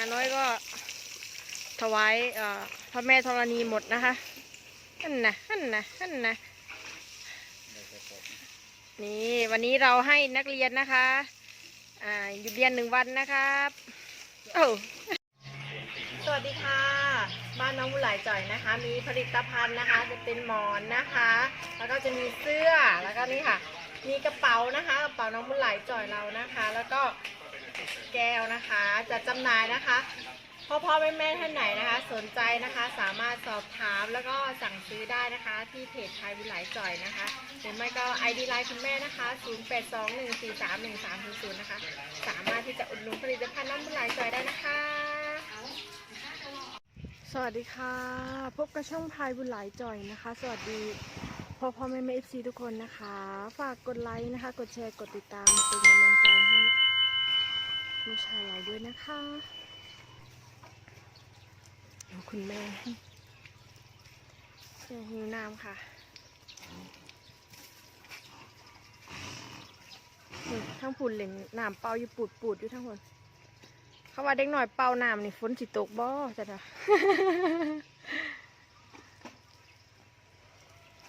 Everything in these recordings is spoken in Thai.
าน้อยก็ถวายพระแม่ธรณีหมดนะคะนั่นนะนั่นนะนั่นนะนี่วันนี้เราให้นักเรียนนะคะ อ่าหยุดเรียนหนึ่งวันนะครับโอ้สวัสดีค่ะ บ้านน้องบุหลายจ่อยนะคะ มีผลิตภัณฑ์นะคะ จะเป็นหมอนนะคะ แล้วก็จะมีเสื้อแล้วก็นี่ค่ะ มีกระเป๋านะคะกระเป๋าน้องบุหลายจ่อยเรานะคะ แล้วก็ แก้วนะคะจะจำหน่ายนะคะพ่อพ่อแม่แม่ท่านไหนนะคะ สนใจนะคะสามารถสอบถามแล้วก็สั่งซื้อได้นะคะ ที่เพจไทยบุญหลจ่อยนะคะหรือไม่ก็ ID ไลน์คุณแม่นะคะ 0821431300 นะคะ สามารถที่จะอุดหนุนผลิตภัณฑ์น้ำบุญหลจ่อยได้นะคะ สวัสดีค่ะ พบกับช่องพายบุญหลายจ่อยนะคะ สวัสดีพ่อพ่อแม่แม่เอฟซีทุกคนนะคะ ฝากกดไลค์นะคะ กดแชร์กดติดตามเป็นกำลังใจให้ ลูกชายเราด้วยนะคะเดี๋ยวคุณแม่แม่หิวน้ำค่ะทั้งผุนเหล่นน้ำเป่าอยู่ปูดปูดๆอยู่ทั้งคนเขาว่าเด็กหน่อยเป่าน้ำนี่ฝนสิตกบ่จ้ะนะ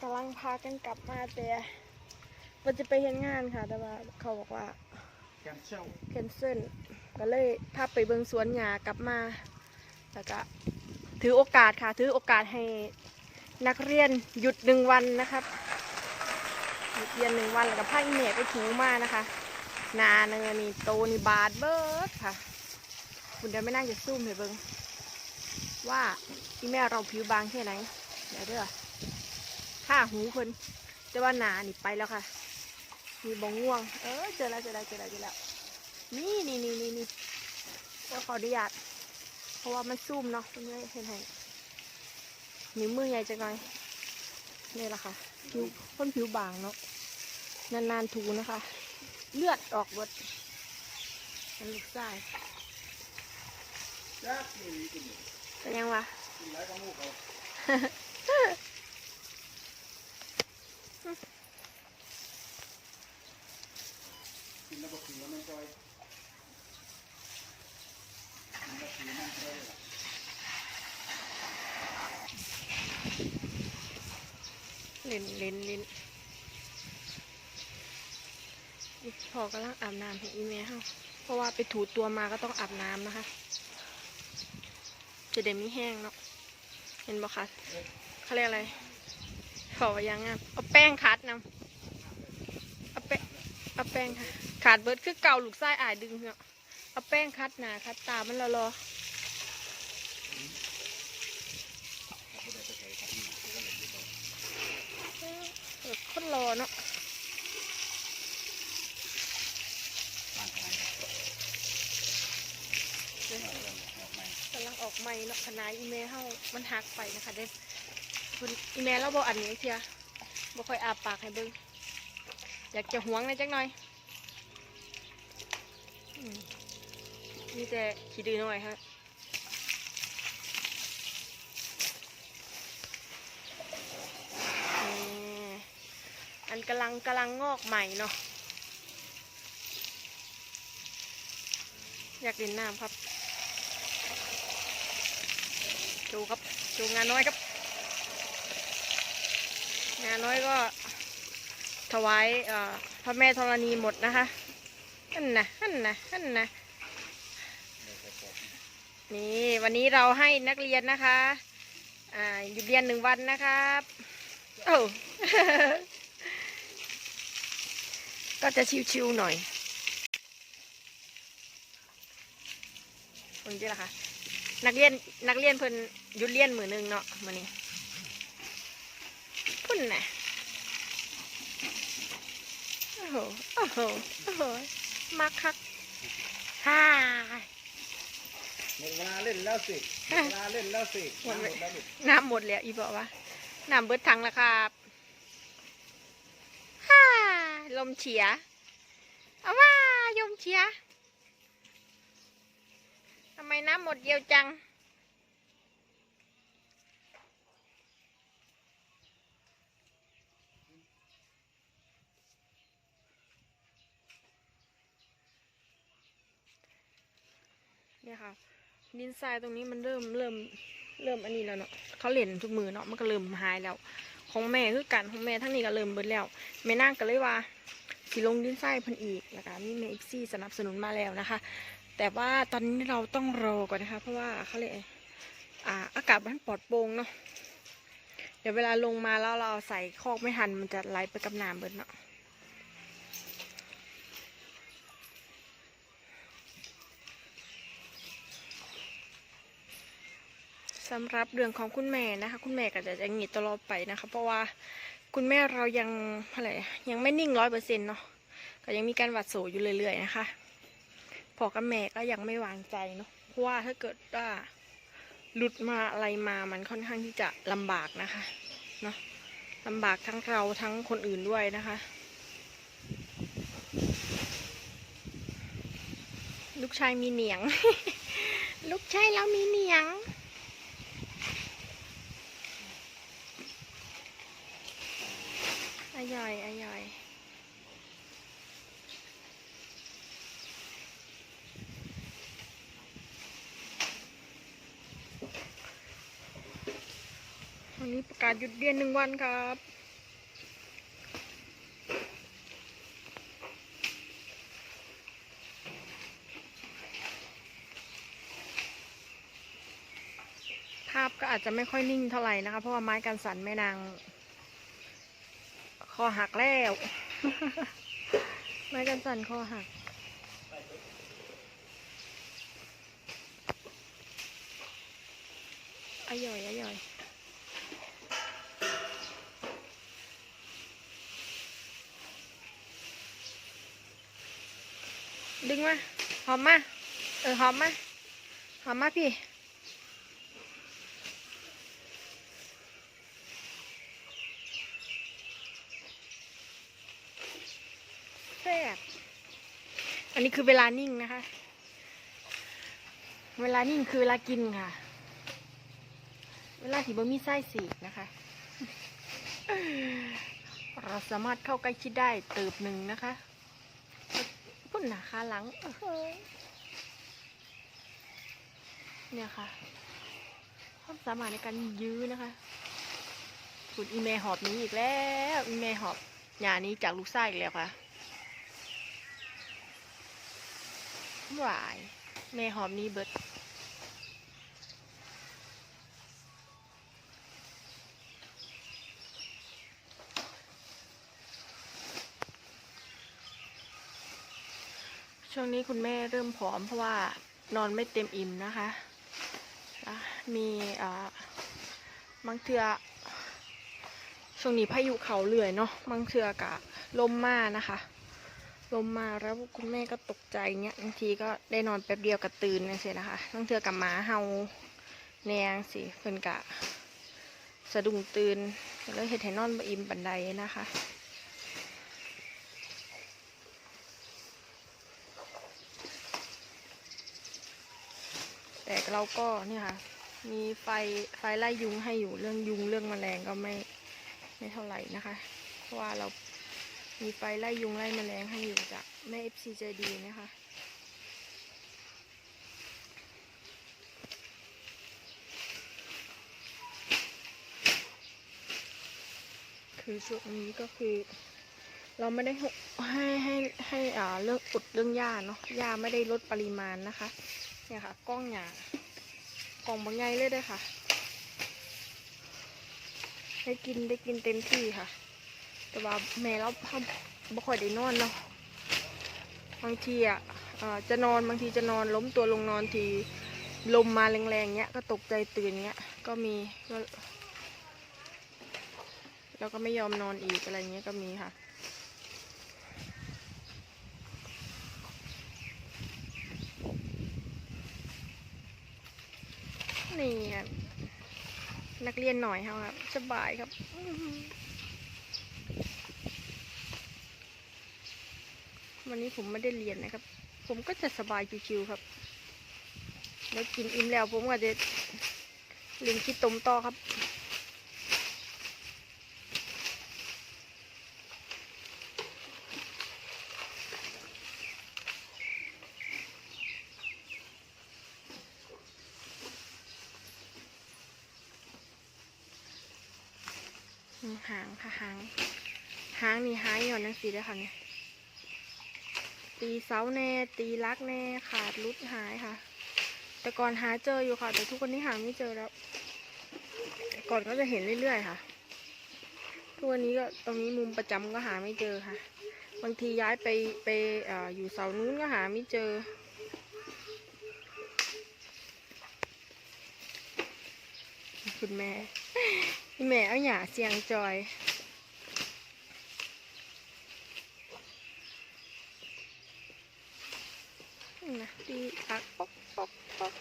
กำลังพากันกลับมาแต่ว่าจะไปเห็นงานค่ะ แต่ว่าเขาบอกว่า แคนเซิลแคนเซิลก็เลยพาไปเบิงสวนหญ้ากลับมา แล้วก็ถือโอกาสค่ะ ถือโอกาสให้นักเรียนหยุดหนึ่งวันนะครับหยุดเรียนหนึ่งวันแล้วก็พาอีเมยไปถูมานะคะ นาเนอนี่โตนี่บาดเบิร์ดค่ะคุณเดี๋ยวไม่น่าจะซูมให้เบิงว่าอีแม่เราผิวบางแค่ไหนเดี๋ยวเด้อข้าหูคนแต่ว่านานี่ไปแล้วค่ะ มีบงง่วง เออเจอแล้วเจอแล้วเจอแล้วเจอแล้ว นี่นี่นี่นี่นี่ขออนุญาตเพราะว่ามันซูมเนาะมันไม่เห็นให้นิ้วมือใหญ่จังเลยนี่แหละค่ะผิวคนผิวบางเนาะนานๆถูนะคะ เลือดออกหมดมันลูกไส้ยักษ์นี่กินเป็นยังวะกินแล้วก็มูกเขา กินแล้วบอกถือว่าไม่ค่อยนแล้วถือมันค่อยลิ้นลิ้นลิ้นพอกำลังอาบน้ำให้อีเมลเฮาเพราะว่าไปถูตัวมาก็ต้องอาบน้ำนะคะ จะได้ไม่แห้งเนาะ เห็นบ่คะเขาเรียกอะไรขอว่ายังงามเอาแป้งคัดนำเอาแป้ง เอาแป้งค่ะ ขาดเบิดคือเก่าลูกไส้อายดึงเนาะเอาแป้งคัดหนาคัดตามันรอรอคนรอเนาะกำลังออกใหม่เนาะคณะอีเมลเฮามันหักไปนะคะเด้คุณอีเมลเราบอกอันนี้เทียบ่ค่อยอาปากให้เบิ่ง อยากจะหวงในอยจักหน่อยอืมมีแต่ขี้ดื้อหน่อยครับอันกำลังกำลังงอกใหม่เนาะ อยากเล่นน้ำครับ ดูครับ ดูงานน้อยครับ งานน้อยก็ ถวายพระแม่ธรณีหมดนะคะนั่นนะนั่นนะนั่นนะนี่วันนี้เราให้นักเรียนนะคะ อ่าหยุดเรียนหนึ่งวันนะครับโอ้ก็จะชิวๆหน่อยตรงนี้แหละคะนักเรียนนักเรียนเพิ่นหยุดเรียนมือหนึงเนาะมือนี้พุ่นน่ะ โอ้โห โอ้โห โอ้โหมักคักฮ่าหมดเวลาเล่นแล้วสิหมดเวลาเล่นแล้วสิหมดแล้วลูกน้ำหมดแล้วอีบอกว่าน้ำเบิดถังแล้วครับฮ่าลมเฉียเอาว่ายมเฉียทำไมน้ำหมดเดียวจัง เนี่ยค่ะ ดินทรายตรงนี้มันเริ่มเริ่มเริ่มอันนี้แล้วเนาะเขาเล่นทุกมือเนาะมันก็เริ่มหายแล้ว ของแม่คือกันของแม่ทั้งนี้ก็เริ่มเบิดแล้วแม่นางก็เลยว่าสิลงดินทรายพิ่นอีกแล้วก็มีแม่อีกซี่สนับสนุนมาแล้วนะคะ แต่ว่าตอนนี้เราต้องรอก่อนนะคะ เพราะว่าเขาเลยอ่าอากาศมันปลอดโปร่งเนาะเดี๋ยวเวลาลงมาแล้วเราใส่คอกไม่ทันมันจะไหลไปกับน้ำเบิดเนาะ สำหรับเรื่องของคุณแม่นะคะ คุณแม่ก็จะอย่างนี้ตลอดไปนะคะ เพราะว่าคุณแม่เรายังอะไรยังไม่นิ่งร้อยเปอร์เซ็นต์เนาะก็ยังมีการหวัดโสอยู่เรื่อยๆนะคะพอกับแม่ก็ยังไม่วางใจเนาะเพราะว่าถ้าเกิดว่าหลุดมาอะไรมามันค่อนข้างที่จะลำบากนะคะเนาะลำบากทั้งเราทั้งคนอื่นด้วยนะคะ ลูกชายมีเหนียง ลูกชายเรามีเหนียง อร่อยอร่อยวันนี้ประกาศหยุดเรียนหนึ่งวันครับภาพก็อาจจะไม่ค่อยนิ่งเท่าไหร่นะคะ เพราะว่าไม้กันสั่นแม่นาง คอหักแล้ว ไม้กันสั่นคอหักอร่อยอร่อยดึงมา หอมมา เออ หอมมา หอมมาพี่ แซ่บ อันนี้คือเวลานิ่งนะคะ เวลานิ่งคือเวลากินค่ะ เวลาที่บ่มีไส้สีกนะคะ เราสามารถเข้าใกล้ชิดได้เติบหนึ่งนะคะพุ่นหนาขาหลัง เนี่ยค่ะ ความสามารถในการยื้อนะคะคุณอีเมหอบนี้อีกแล้ว อีเมหอบหยานี้จากลูกไส้อีกแล้วค่ะ หวายแม่หอมนี่เบิดช่วงนี้คุณแม่เริ่มผอมเพราะว่านอนไม่เต็มอิ่มนะคะ มีอ่าบางเทือช่วงนี้พายุเขาเลื่อยเนาะบางเทือกะลมมานะคะ ลมมาแล้วคุณแม่ก็ตกใจเงี้ยบางทีก็ได้นอนแป๊บเดียวกับตื่นนั่นสินะคะต้องเทือกับหมาเฮาแนงสิเพิ่นกะ สะดุ้งตื่นก็เลยเฮ็ดให้นอนบอิ่มบันไดนะคะแต่เราก็เนี่ยค่ะ มีไฟไฟไล่ยุงให้อยู่เรื่องยุงเรื่องแมลงก็ไม่ไม่เท่าไหร่นะคะ เพราะว่าเรา มีไฟไล่ยุงไล่แมลงให้อยู่จากแม่เอฟซีใจดีนะคะคือช่วงนี้ก็คือ เราไม่ได้ให้ให้ให้อ่าเรื่องอุดเรื่องหญ้าเนาะหญ้าไม่ได้ลดปริมาณนะคะ เนี่ยค่ะกล้องหยากล่องบางไงเลยด้อค่ะ ได้กินได้กินเต็มที่ค่ะ แต่ว่าแม่เราทำบ่ค่อยได้นอนเนาะบางทีอะจะนอนบางทีจะนอนล้มตัวลงนอนทีลมมาแรงๆเงี้ยก็ตกใจตื่นเงี้ยก็มีก็แล้วก็ไม่ยอมนอนอีกอะไรเงี้ยก็มีค่ะนี่ครับนักเรียนหน่อยครับสบายครับ วันนี้ผมไม่ได้เรียนนะครับ ผมก็จะสบายชิวๆครับ แล้วกินอิ่มแล้วผมก็จะเรียนคิดตมต่อครับหางค่ะหางหางนี่หายอย่อนนังสีแล้ค่ะเนี่ย ตีเสาแน่ ตีลักแน่ขาดรุดหายค่ะ แต่ก่อนหาเจออยู่ค่ะ แต่ทุกวันนี้หาไม่เจอแล้ว ก่อนก็จะเห็นเรื่อยๆค่ะ ทุกวันนี้ก็ตรงนี้มุมประจำก็หาไม่เจอค่ะ บางทีย้ายไปไปออยู่เสานู้นก็หาไม่เจอคุณแม่พี่แม่เอาหย่าเสียงจอย นี่นะตีอักป๊อกป๊อกป๊อก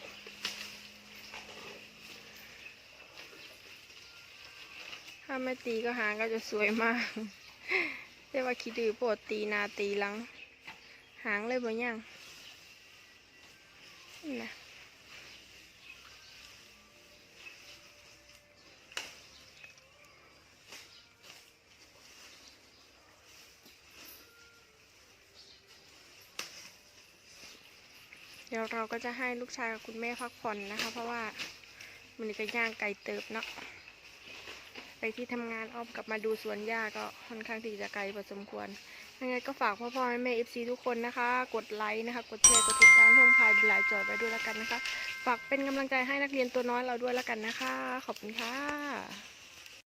ถ้าไม่ตีก็หางก็จะสวยมากเรียกว่าคิดดื้อโปรดตีนาตีหลัง หางเลยบ่ยังนี่นะเดี๋ยวเราก็จะให้ลูกชายกับคุณแม่พักผ่อนนะคะ เพราะว่ามันนี้ก็ย่างไก่เติบเนาะ ไปที่ทำงานอ้อมกลับมาดูสวนหญ้าก็ค่อนข้างที่จะไกลพอสมควรยังไงก็ฝากพ่อพ่อแม่แม่เอฟซีทุกคนนะคะ กดไลค์นะคะ กดแชร์กดติดตามช่องพายบลายจอยไปด้วยแล้วกันนะคะ ฝากเป็นกำลังใจให้นักเรียนตัวน้อยเราด้วยแล้วกันนะคะ ขอบคุณค่ะ